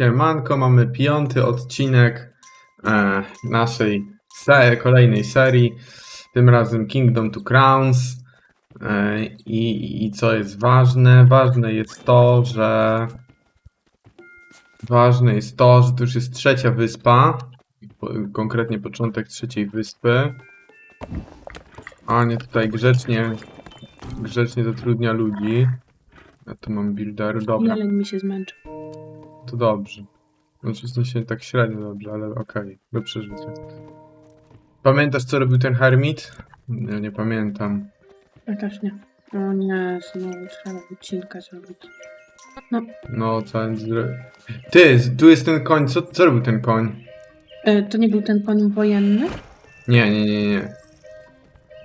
Siemanko, mamy piąty odcinek e, naszej se kolejnej serii. Tym razem Kingdom to Crowns. E, i, I co jest ważne? Ważne jest to, że ważne jest to, że to już jest trzecia wyspa. Po, konkretnie początek trzeciej wyspy. A nie tutaj grzecznie grzecznie zatrudnia ludzi. Ja tu mam builder, dobra. Jeleń mi się zmęczył. To dobrze. Znaczy w sensie tak średnio dobrze, ale okej, do przeżycia. Pamiętasz co robił ten hermit? Ja nie pamiętam. Ja też nie. O nie, znowu trzeba odcinka zrobić. No, co on. Ty, tu jest ten koń, co, co robił ten koń? E, to nie był ten koń wojenny? Nie, nie, nie, nie.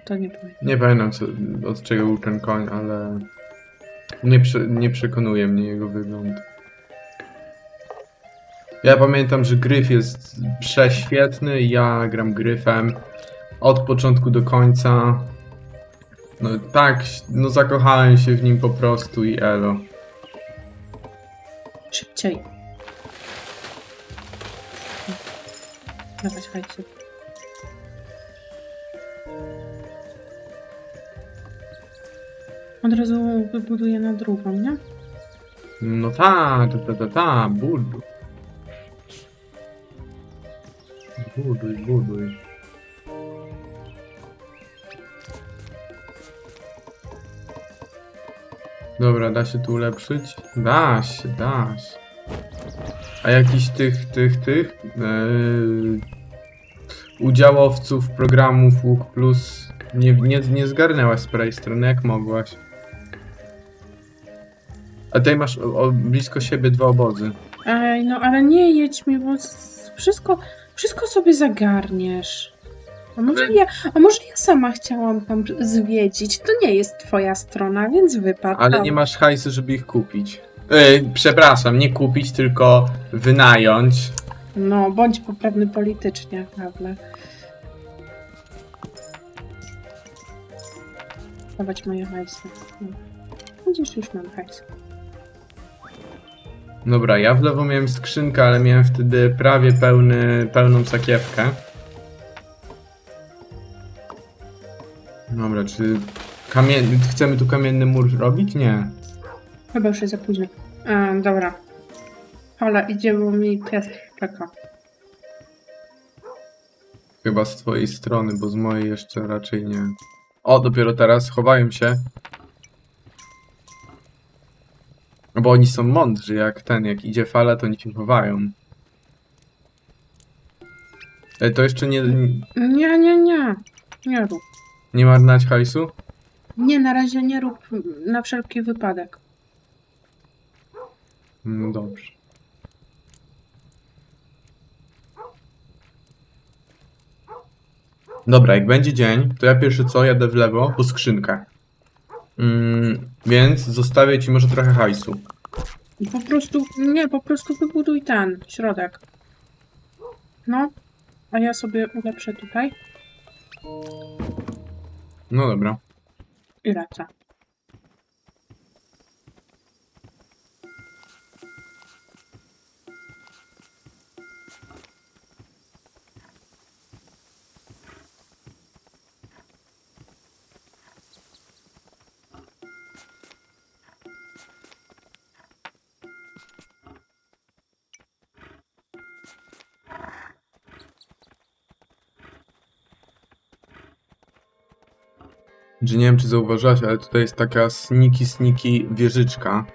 To nie pamiętam. Nie pamiętam co, od czego był ten koń, ale... Nie, prze, nie przekonuje mnie jego wygląd. Ja pamiętam, że gryf jest prześwietny, ja gram gryfem od początku do końca. No tak, no zakochałem się w nim po prostu i elo. Szybciej. Dawać hajsu. Od razu wybuduję na drugą, nie? No ta, ta, ta, ta, ta, buduj. Buduj, buduj. Dobra, da się tu ulepszyć? Da się, da się. A jakiś tych, tych, tych yy, udziałowców programów Łuk Plus nie, nie, nie zgarnęłaś z prawej strony jak mogłaś. A tutaj masz o, o, blisko siebie dwa obozy. Ej, no ale nie jedź mi, bo wszystko, wszystko sobie zagarniesz. A może, ja, a może ja sama chciałam tam zwiedzić? To nie jest twoja strona, więc wypadł. Ale nie masz hajsu, żeby ich kupić. Yy, przepraszam, nie kupić, tylko wynająć. No, bądź poprawny politycznie, prawda? Dawać moje hajsy. Widzisz, już mam hajs. Dobra, ja w lewo miałem skrzynkę, ale miałem wtedy prawie pełny, pełną sakiewkę. Dobra, czy kamie... chcemy tu kamienny mur robić? Nie. Chyba już jest za późno. Dobra. Ale idzie, bo mi pies czeka. Chyba z twojej strony, bo z mojej jeszcze raczej nie. O, dopiero teraz chowają się. Bo oni są mądrzy, jak ten, jak idzie fala, to oni się chowają. E, to jeszcze nie, Nie, nie, nie. Nie rób. nie marnać hajsu? Nie, na razie nie rób na wszelki wypadek. No dobrze. Dobra, jak będzie dzień, to ja pierwszy co, jadę w lewo po skrzynkę. Mm, więc zostawię ci może trochę hajsu. Po prostu, nie, po prostu wybuduj ten środek. No, a ja sobie ulepszę tutaj No dobra. i lecę. Że nie wiem, czy zauważyłaś, ale tutaj jest taka sniki, sniki wieżyczka.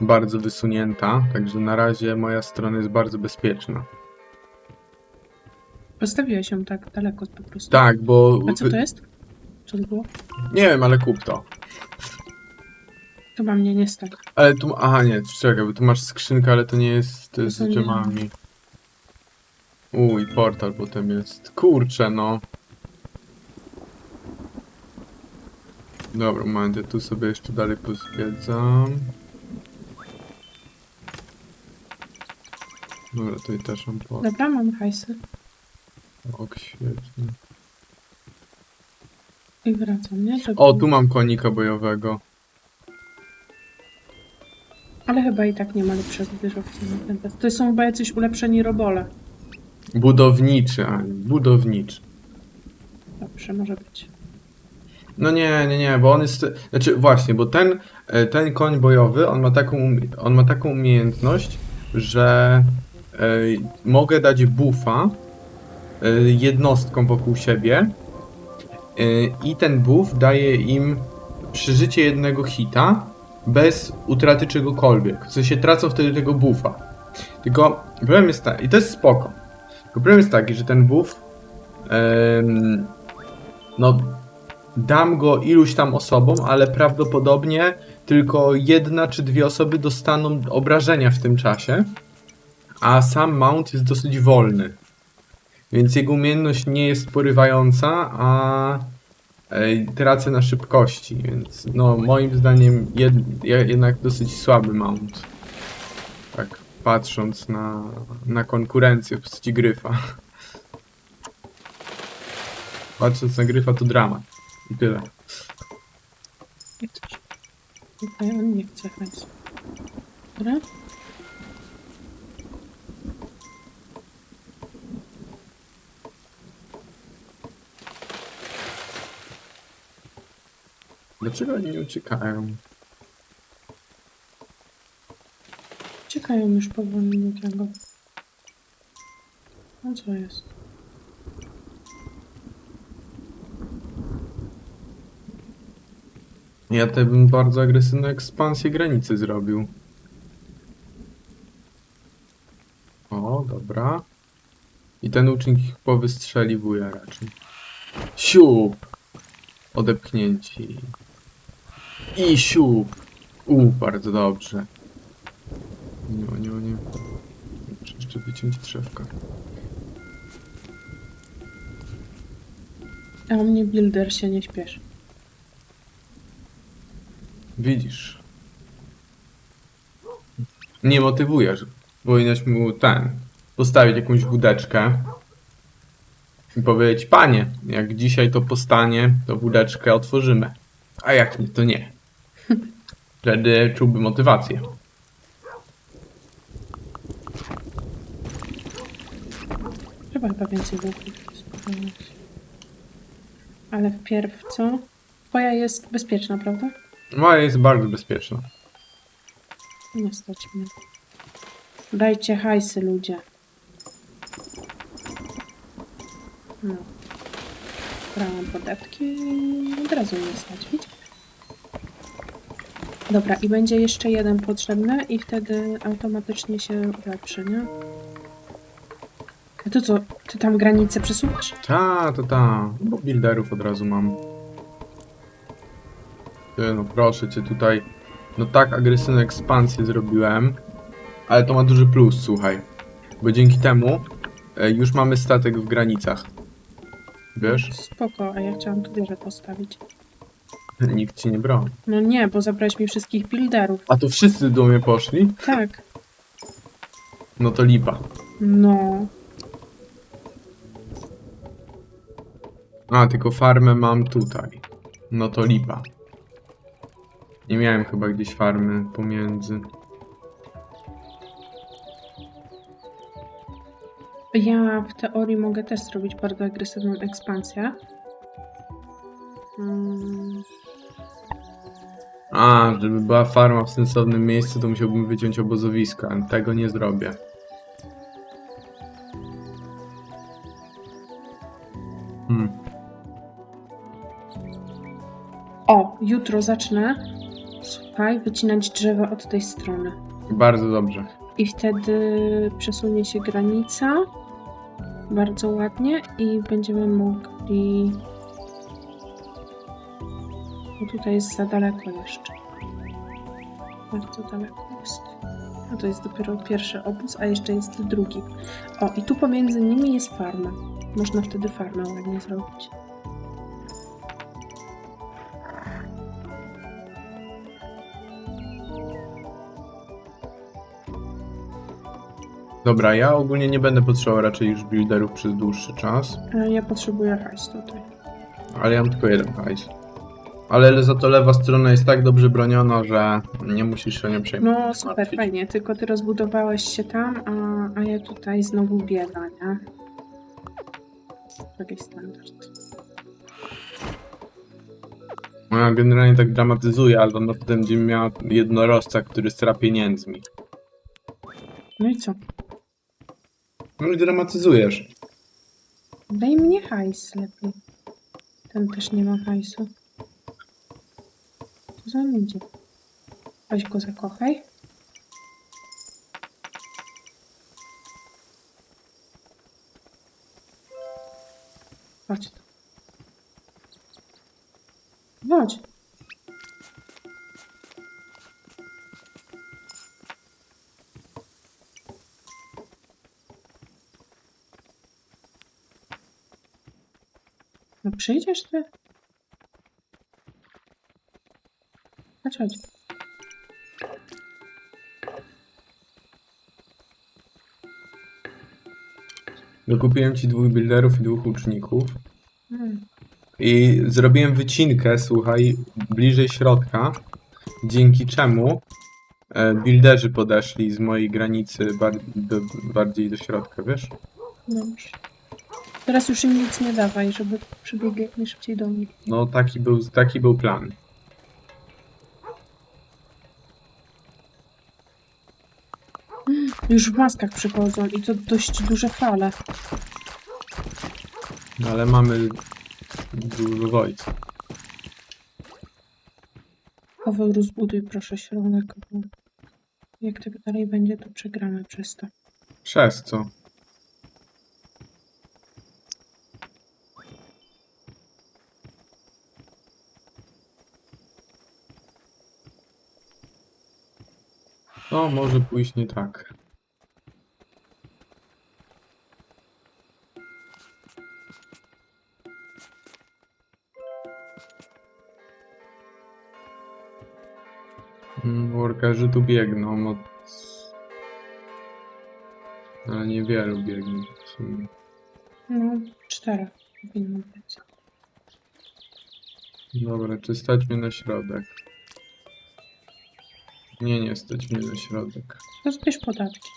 Bardzo wysunięta, także na razie moja strona jest bardzo bezpieczna. Postawiłeś ją tak daleko po prostu. Tak, bo... A co to jest? Co to było? Nie wiem, ale kup to. Chyba mnie nie stać. Ale tu... Aha, nie, czekaj, bo tu masz skrzynkę, ale to nie jest to jest To z dżemami. Uj, portal potem jest. Kurczę, no. Dobra, moment, ja tu sobie jeszcze dalej pozwiedzam. Dobra, tutaj też mam portal. Dobra, mam hajsy. Ok, świetnie. I wracam, nie? To O, tu mam konika bojowego. Ale chyba chyba i tak nie ma lepszego wieżowca na ten test. To są chyba jacyś ulepszeni robole. Budowniczy, Ani, budowniczy. Dobrze, może być. No nie, nie, nie, bo on jest. Znaczy, właśnie, bo ten, e, ten koń bojowy, on ma taką, on ma taką umiejętność, że e, mogę dać buffa e, jednostkom wokół siebie e, i ten buff daje im przeżycie jednego hita bez utraty czegokolwiek. W sensie tracą wtedy tego buffa. Tylko problem jest taki, i to jest spoko. Tylko problem jest taki, że ten buff no dam go iluś tam osobom, ale prawdopodobnie tylko jedna czy dwie osoby dostaną obrażenia w tym czasie, a sam mount jest dosyć wolny. Więc jego umiejętność nie jest porywająca, a e, tracę na szybkości, więc no moim zdaniem jed, je- jednak dosyć słaby mount. Tak patrząc na, na konkurencję w postaci gryfa. Patrząc na gryfa to dramat. I tyle. Tutaj on nie chce hajsu. Dobra? Dlaczego oni nie uciekają? Czekają już powoli do tego. No co jest? Ja tutaj bym bardzo agresywną ekspansję granicy zrobił. O, dobra. I ten ucznik ich powystrzeliwuje raczej. Siup! Odepchnięci. I siup! U, bardzo dobrze. Nie, nie, nie. Muszę jeszcze wyciąć drzewka. A mnie builder się nie śpieszy. Widzisz. Nie motywujesz. Powinnaś mu ten. Postawić jakąś wódeczkę. I powiedzieć, panie, jak dzisiaj to postanie, to wódeczkę otworzymy. A jak nie, to nie. Wtedy czułby motywację. Trzeba chyba więcej łuków spróbować. Ale wpierw co? Twoja jest bezpieczna, prawda? Moja jest bardzo bezpieczna. Nie stać mnie. Dajcie hajsy, ludzie. No. Brałam podepki i od razu nie stać, widzicie? Dobra, i będzie jeszcze jeden potrzebny i wtedy automatycznie się ulepszy, nie? A to co, ty tam granicę przesuwasz? Ta, to ta. Bo builderów od razu mam. Ty, no proszę cię tutaj. No tak agresywną ekspansję zrobiłem. Ale to ma duży plus, słuchaj. Bo dzięki temu e, już mamy statek w granicach. Wiesz? Spoko, a ja chciałam tu wieżę postawić. Nikt ci nie broni. No nie, bo zabrałeś mi wszystkich builderów. A to wszyscy do mnie poszli? Tak, No to lipa. no. A, tylko farmę mam tutaj. No to lipa. Nie miałem chyba gdzieś farmy pomiędzy. Ja w teorii mogę też zrobić bardzo agresywną ekspansję. Mm, A, żeby była farma w sensownym miejscu, to musiałbym wyciąć obozowisko, a tego nie zrobię. Hmm. O, jutro zacznę. Słuchaj, wycinać drzewa od tej strony. Bardzo dobrze. I wtedy przesunie się granica bardzo ładnie i będziemy mogli. Bo tutaj jest za daleko jeszcze. Bardzo daleko jest. A to jest dopiero pierwszy obóz, a jeszcze jest drugi. O, i tu pomiędzy nimi jest farma. Można wtedy farmę ładnie zrobić. Dobra, ja ogólnie nie będę potrzebował raczej już builderów przez dłuższy czas, E, Ja potrzebuję hajs tutaj. ale ja mam tylko jeden hajs. Ale za to lewa strona jest tak dobrze broniona, że nie musisz się nią przejmować. No super, fajnie, tylko ty rozbudowałeś się tam, a, a ja tutaj znowu bieda, nie? Taki standard. No, Ja generalnie tak dramatyzuję, ale ona potem będzie miała jednorożca, który stra pieniędzmi. No i co? No i dramatyzujesz. Daj mnie hajs lepiej. Ten też nie ma hajsu. Co za ludzie? Weź go zakochaj. Chodź. Chodź. Przyjdziesz ty? Chodź, chodź. Dokupiłem ci dwóch builderów i dwóch łuczników. Mm. I zrobiłem wycinkę, słuchaj, bliżej środka, dzięki czemu e, builderzy podeszli z mojej granicy bar do, bardziej do środka, wiesz? Dobrze. Teraz już im nic nie dawaj, żeby przybiegli jak najszybciej do mnie. No taki był, taki był plan. Już w maskach przychodzą i to dość duże fale. No, ale mamy dużo wojsk. Paweł, rozbuduj proszę środek, bo jak tak dalej będzie, to przegramy przez to. Przez co? To może pójść nie tak. Mm, Workerzy tu biegną od... Ale niewielu biegnie w sumie. No, cztery powinno być. Dobra, czy stać mnie na środek? Nie, nie stać mnie na środek. To zbierz podatki.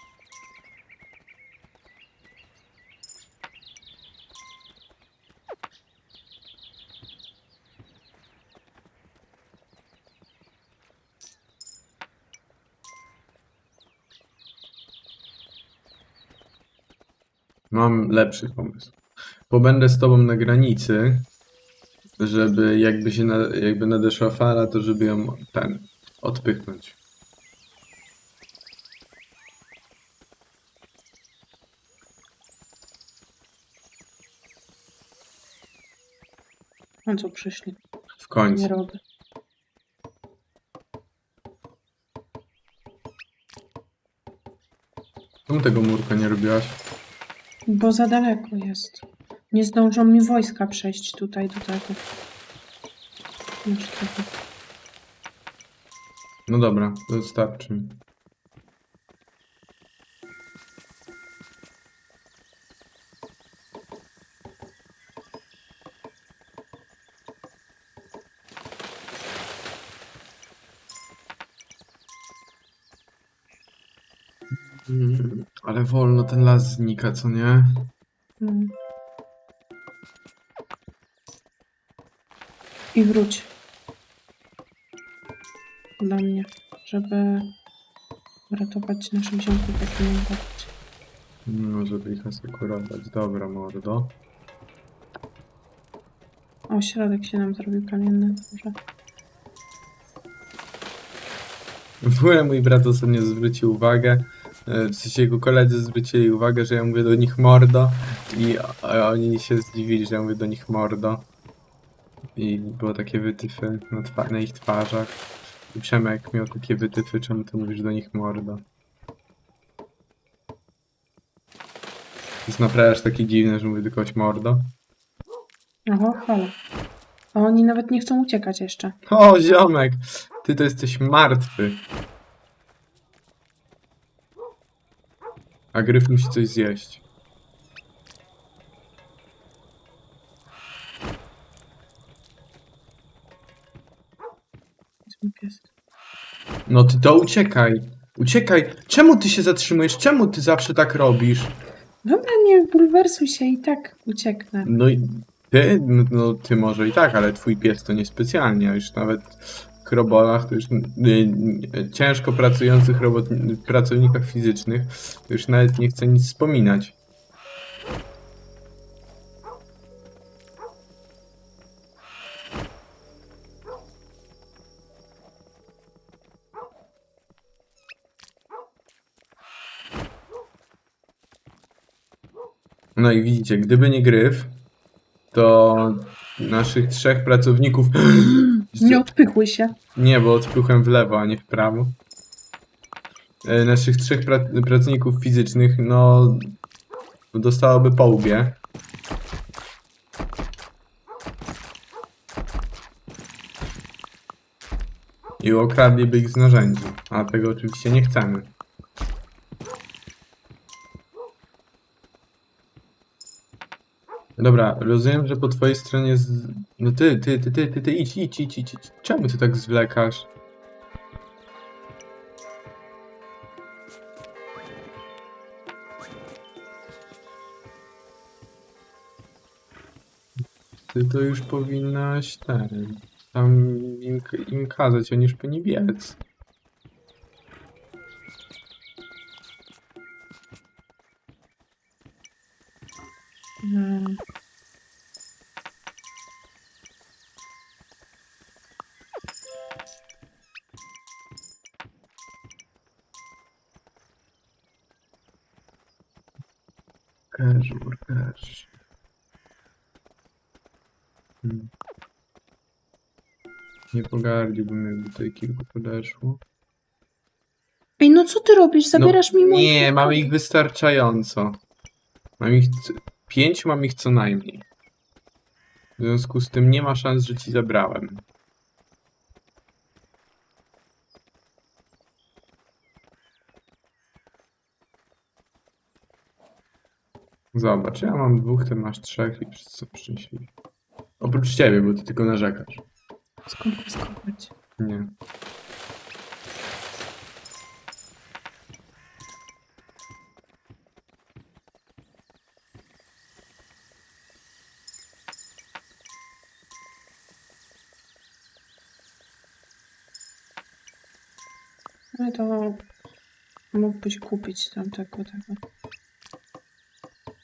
Mam lepszy pomysł. Pobędę z tobą na granicy, żeby jakby się na, jakby nadeszła fala, to żeby ją ten odpychnąć. No co przyszli? W końcu. Nie robię. Czemu tego murka nie robiłaś? Bo za daleko jest. Nie zdążą mi wojska przejść tutaj do tego. Trochę. No dobra, to wystarczy mi. Ale wolno ten las znika, co nie? No. I wróć. Do mnie, żeby uratować naszych ziomków, jak nie robić. No, żeby ich asekurować. Dobra, mordo. O, środek się nam zrobił kamienny. Dobrze. W ogóle mój brat ostatnio zwrócił uwagę, w sensie jego koledzy zwrócili uwagę, że ja mówię do nich mordo i a oni się zdziwili, że ja mówię do nich mordo. I było takie wytyfy na, twa- na ich twarzach. I Przemek miał takie wytyfy, czemu ty mówisz do nich mordo. Jest naprawdę aż takie dziwne, że mówię do kogoś mordo. Oho, halo. A oni nawet nie chcą uciekać jeszcze. O, ziomek! Ty to jesteś martwy. A gryf musi coś zjeść. No ty to uciekaj. Uciekaj. Czemu ty się zatrzymujesz? Czemu ty zawsze tak robisz? Dobra, nie bulwersuj się i tak ucieknę. No i ty, no, no ty może i tak, ale twój pies to niespecjalnie. Już nawet w krobolach, to już ciężko pracujących robot, pracownikach fizycznych, to już nawet nie chcę nic wspominać. No i widzicie, gdyby nie gryf, to naszych trzech pracowników. Nie odpychły się. Nie, bo odpychłem w lewo, a nie w prawo. E, Naszych trzech pra pracowników fizycznych, no. dostałoby po łbie. I okradliby ich z narzędzi. A tego oczywiście nie chcemy. Dobra, rozumiem, że po twojej stronie z... No ty, ty, ty, ty, ty, ty, idź, idź, idź, idź, idź. Czemu ty tak zwlekasz? Ty to już powinnaś ten... Tam im, im kazać, oni już powinni biec. Hmm. Cash, cash. Hmm. Nie pogardziłbym, jakby tutaj kilku podeszło. Ej, no co ty robisz? Zabierasz mi mój... No, Nie, mamy ich wystarczająco. Mam ich. Pięciu mam ich co najmniej. W związku z tym nie ma szans, że ci zabrałem. Zobacz, ja mam dwóch, ty masz trzech i wszyscy są szczęśliwi. Oprócz ciebie, bo ty tylko narzekasz. Skonfiskować. Nie. Mógłbyś kupić tamtego tego.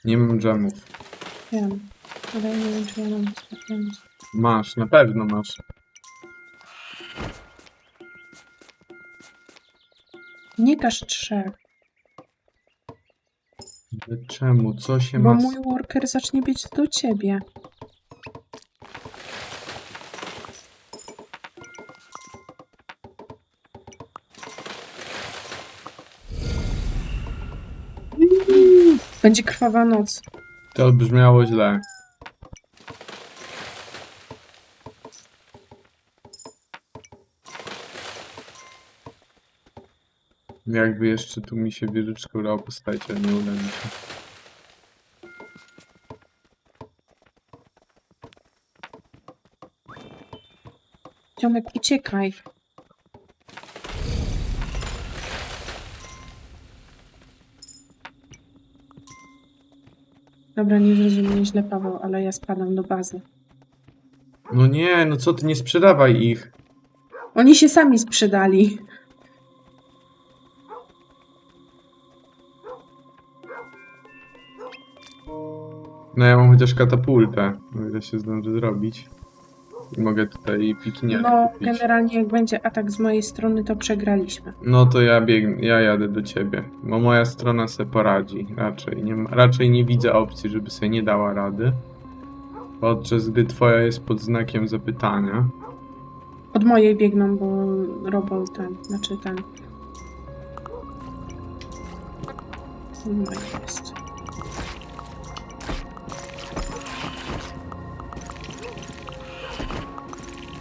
Nie mam dżemów. Wiem. Ale nie wiem, czy ja mam wiem. Masz, na pewno masz. Nie każ trzech, Ale czemu? Co się bo ma... mój worker zacznie biec do ciebie. Będzie krwawa noc. To brzmiało źle. Jakby jeszcze tu mi się wieżyczka udało postawić, ale nie uda mi się. Ziomek, uciekaj. Dobra, nie zrozumie źle Paweł, ale ja spadam do bazy. No nie, no co ty, nie sprzedawaj ich. Oni się sami sprzedali. No ja mam chociaż katapultę, o ile się zdąży zrobić. I mogę tutaj pikinier No, kupić. generalnie jak będzie atak z mojej strony, to przegraliśmy. No to ja bieg... ja jadę do ciebie, bo moja strona se poradzi. Raczej nie, ma... raczej nie widzę opcji, żeby sobie nie dała rady. Podczas gdy twoja jest pod znakiem zapytania. Od mojej biegną, bo robol ten, znaczy ten. No i jest.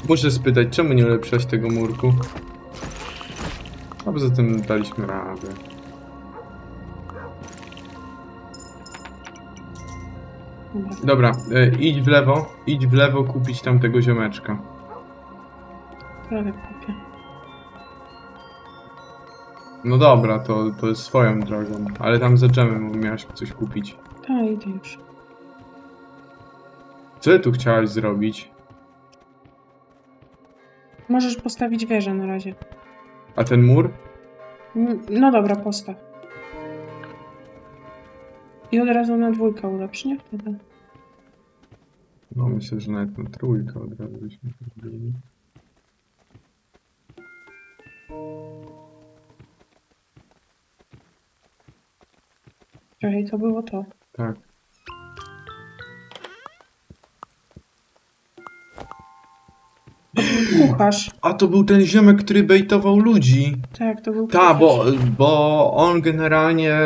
Muszę spytać, czemu nie ulepszać tego murku? A poza tym daliśmy radę. Dobra. E, idź w lewo, idź w lewo kupić tamtego ziomeczka. Prawie kupię. No dobra, to, to jest swoją drogą. Ale tam za dżemem miałaś coś kupić. A, idę już. Co ty tu chciałaś zrobić? Możesz postawić wieżę na razie. A ten mur? No dobra, postaw. I od razu na dwójkę ulepsz, nie? Wtedy. No myślę, że nawet na trójkę od razu byśmy zrobili. Czekaj, to było to. Tak. A to był ten ziomek, który bejtował ludzi. Tak, to był Ta, bo, bo on generalnie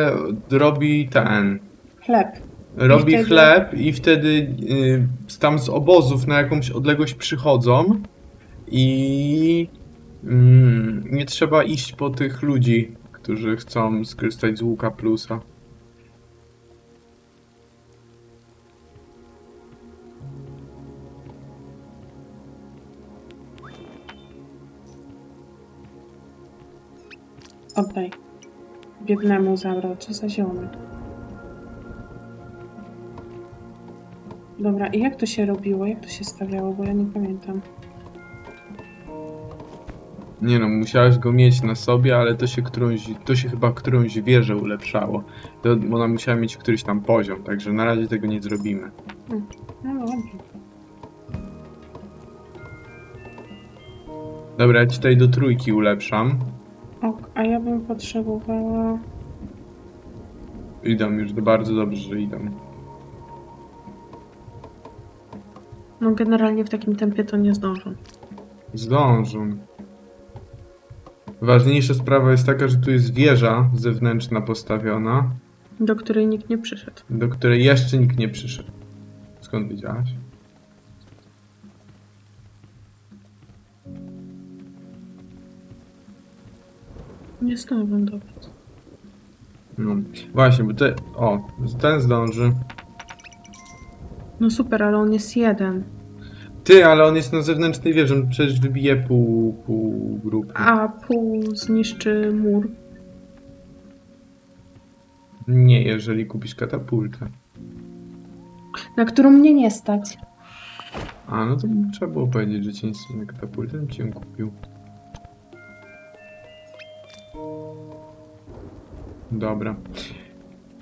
robi ten. Chleb. Robi wtedy- chleb i wtedy y, tam z obozów na jakąś odległość przychodzą i mm, nie trzeba iść po tych ludzi, którzy chcą skorzystać z łuka plusa. Oddaj. Biednemu zabrał. Co za ziomek. Dobra, i jak to się robiło? Jak to się stawiało? Bo ja nie pamiętam. Nie no, musiałeś go mieć na sobie, ale to się którąś, to się chyba którąś wieżę ulepszało. To ona musiała mieć któryś tam poziom, także na razie tego nie zrobimy. No dobrze. Dobra, ja ci tutaj do trójki ulepszam. Ok, a ja bym potrzebowała... Idą już, to bardzo dobrze, że idą. No generalnie w takim tempie to nie zdążę. Zdążą. Ważniejsza sprawa jest taka, że tu jest wieża zewnętrzna postawiona, Do której nikt nie przyszedł. do której jeszcze nikt nie przyszedł. Skąd wiedziałaś? Nie zdążę dobiec. No. Właśnie, bo te... O, ten zdąży. No super, ale on jest jeden. Ty, ale on jest na zewnętrznej wieży, on przecież wybije pół, pół grupy. A pół zniszczy mur. Nie, jeżeli kupisz katapultę. Na którą mnie nie stać. A, no to trzeba było powiedzieć, że cię nie stać na katapultę, bym ci ją kupił. Dobra.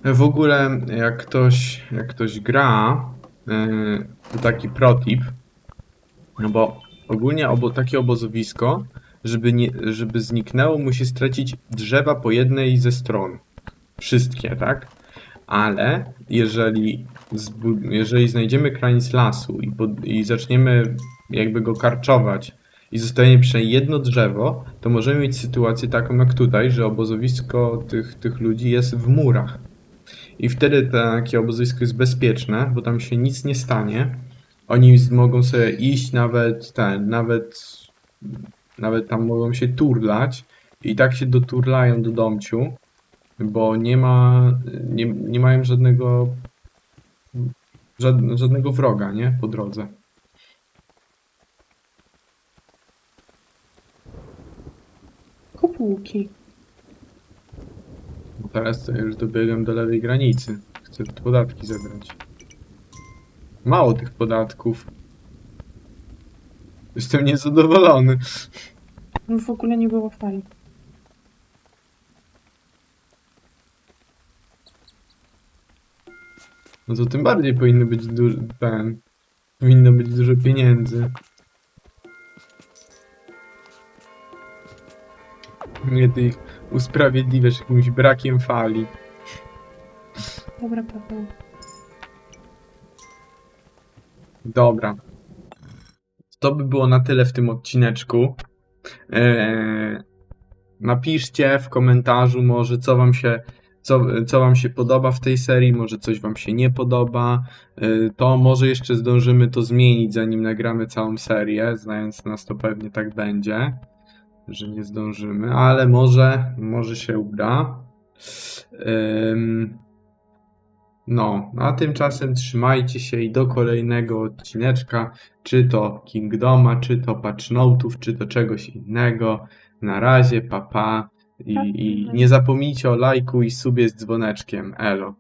W ogóle, jak ktoś, jak ktoś gra, to taki protip, no bo ogólnie obo, takie obozowisko, żeby, nie, żeby zniknęło, musi stracić drzewa po jednej ze stron. Wszystkie, tak? Ale jeżeli, jeżeli znajdziemy kraniec lasu i, pod, i zaczniemy jakby go karczować i zostanie przynajmniej jedno drzewo, to możemy mieć sytuację taką jak tutaj, że obozowisko tych, tych ludzi jest w murach. I wtedy takie obozowisko jest bezpieczne, bo tam się nic nie stanie. Oni mogą sobie iść nawet ten, nawet, nawet tam mogą się turlać i tak się doturlają do domciu, bo nie ma, nie, nie mają żadnego żad, żadnego wroga, nie? Po drodze. Bo teraz to już dobiegłem do lewej granicy. Chcę podatki zebrać. Mało tych podatków. Jestem niezadowolony. No w ogóle nie było fali. No to tym bardziej powinny być duży, ten, powinno być dużo pieniędzy. Ty ich usprawiedliwiasz jakimś brakiem fali. Dobra, Paweł. Dobra. To by było na tyle w tym odcineczku. Eee, napiszcie w komentarzu może co wam się co, co wam się podoba w tej serii, może coś wam się nie podoba. Eee, to może jeszcze zdążymy to zmienić zanim nagramy całą serię. Znając nas to pewnie tak będzie, że nie zdążymy, ale może może się uda. No, a tymczasem trzymajcie się i do kolejnego odcineczka, czy to Kingdoma, czy to Patchnotów, czy to czegoś innego. Na razie, papa. Pa. I, Tak, I mhm. nie zapomnijcie o lajku i subie z dzwoneczkiem. Elo.